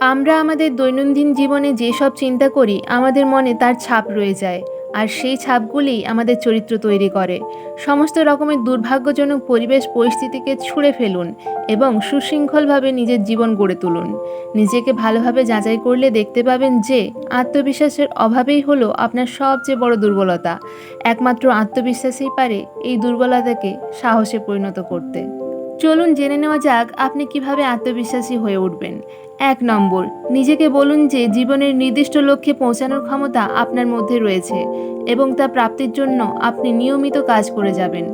আমরা আমাদের দৈনন্দিন জীবনে যেসব চিন্তা করি, আমাদের মনে তার ছাপ রয়ে যায়। আর সেই ছাপগুলিই আমাদের চরিত্র তৈরি করে। সমস্ত রকমের দুর্ভাগ্যজনক পরিবেশ পরিস্থিতিকে ছুঁড়ে ফেলুন এবং সুশৃঙ্খলভাবে নিজের জীবন গড়ে তুলুন। নিজেকে ভালোভাবে যাচাই করলে দেখতে পাবেন যে, আত্মবিশ্বাসের অভাবেই হলো আপনার সবচেয়ে বড় দুর্বলতা। একমাত্র আত্মবিশ্বাসই পারে এই দুর্বলতাকে সাহসে পরিণত করতে। চলুন জেনে নেওয়া যাক আপনি কীভাবে আত্মবিশ্বাসী হয়ে উঠবেন। এক নম্বর, নিজেকে বলুন যে জীবনের নির্দিষ্ট লক্ষ্যে পৌঁছানোর ক্ষমতা আপনার মধ্যে রয়েছে এবং তা প্রাপ্তির জন্য আপনি নিয়মিত কাজ করে যাবেন।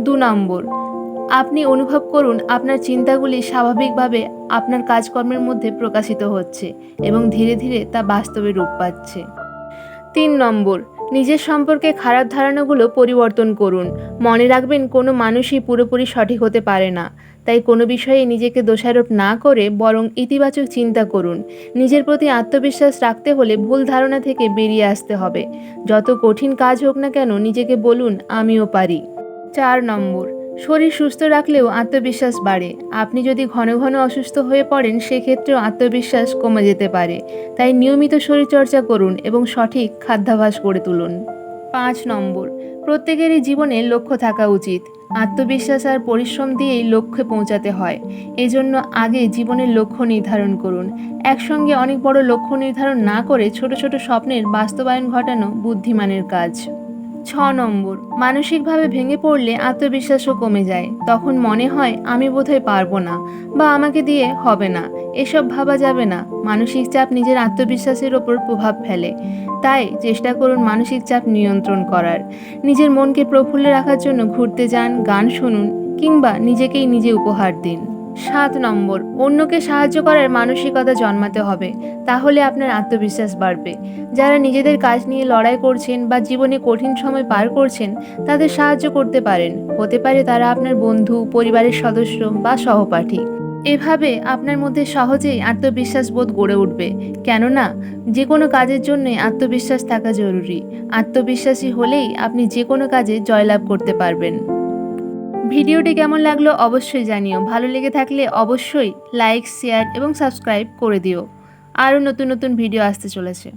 দু নম্বর, আপনি অনুভব করুন আপনার চিন্তাগুলি স্বাভাবিকভাবে আপনার কাজকর্মের মধ্যে প্রকাশিত হচ্ছে এবং ধীরে ধীরে তা বাস্তবে রূপ পাচ্ছে। তিন নম্বর নিজের সম্পর্কে খারাপ ধারণাগুলো পরিবর্তন করুন। মনে রাখবেন কোনো মানুষই পুরোপুরি সঠিক হতে পারে না। তাই কোনো বিষয়ে নিজেকে দোষারোপ না করে বরং ইতিবাচক চিন্তা করুন। নিজের প্রতি আত্মবিশ্বাস রাখতে হলে ভুল ধারণা থেকে বেরিয়ে আসতে হবে। যত কঠিন কাজ হোক না কেন নিজেকে বলুন, আমিও পারি। চার নম্বর শরীর সুস্থ রাখলেও আত্মবিশ্বাস বাড়ে। আপনি যদি ঘন ঘন অসুস্থ হয়ে পড়েন, সেক্ষেত্রেও আত্মবিশ্বাস কমে যেতে পারে। তাই নিয়মিত শরীরচর্চা করুন এবং সঠিক খাদ্যাভ্যাস গড়ে তুলুন। পাঁচ নম্বর, প্রত্যেকেরই জীবনে লক্ষ্য থাকা উচিত। আত্মবিশ্বাস আর পরিশ্রম দিয়েই লক্ষ্যে পৌঁছাতে হয়। এজন্য আগে জীবনের লক্ষ্য নির্ধারণ করুন। একসঙ্গে অনেক বড় লক্ষ্য নির্ধারণ না করে ছোট ছোট স্বপ্নের বাস্তবায়ন ঘটানো বুদ্ধিমানের কাজ। ছ নম্বর, মানসিকভাবে ভেঙে পড়লে আত্মবিশ্বাসও কমে যায়। তখন মনে হয়, আমি বোধহয় পারব না বা আমাকে দিয়ে হবে না। এসব ভাবা যাবে না। মানসিক চাপ নিজের আত্মবিশ্বাসের ওপর প্রভাব ফেলে। তাই চেষ্টা করুন মানসিক চাপ নিয়ন্ত্রণ করার। নিজের মনকে প্রফুল্ল রাখার জন্য ঘুরতে যান, গান শুনুন কিংবা নিজেকেই নিজে উপহার দিন। সাত নম্বর, অন্যকে সাহায্য করার মানসিকতা জন্মাতে হবে, তাহলে আপনার আত্মবিশ্বাস বাড়বে। যারা নিজেদের কাজ নিয়ে লড়াই করছেন বা জীবনে কঠিন সময় পার করছেন, তাদের সাহায্য করতে পারেন। হতে পারে তারা আপনার বন্ধু, পরিবারের সদস্য বা সহপাঠী। এভাবে আপনার মধ্যে সহজেই আত্মবিশ্বাস বোধ গড়ে উঠবে। কেননা যে কোনো কাজের জন্যই আত্মবিশ্বাস থাকা জরুরি। আত্মবিশ্বাসী হলেই আপনি যে কোনো কাজে জয়লাভ করতে পারবেন। ভিডিওটি কেমন লাগল অবশ্যই জানিও। ভালো লেগে থাকলে অবশ্যই লাইক, শেয়ার এবং সাবস্ক্রাইব করে দিও। আরও নতুন নতুন ভিডিও আসতে চলেছে।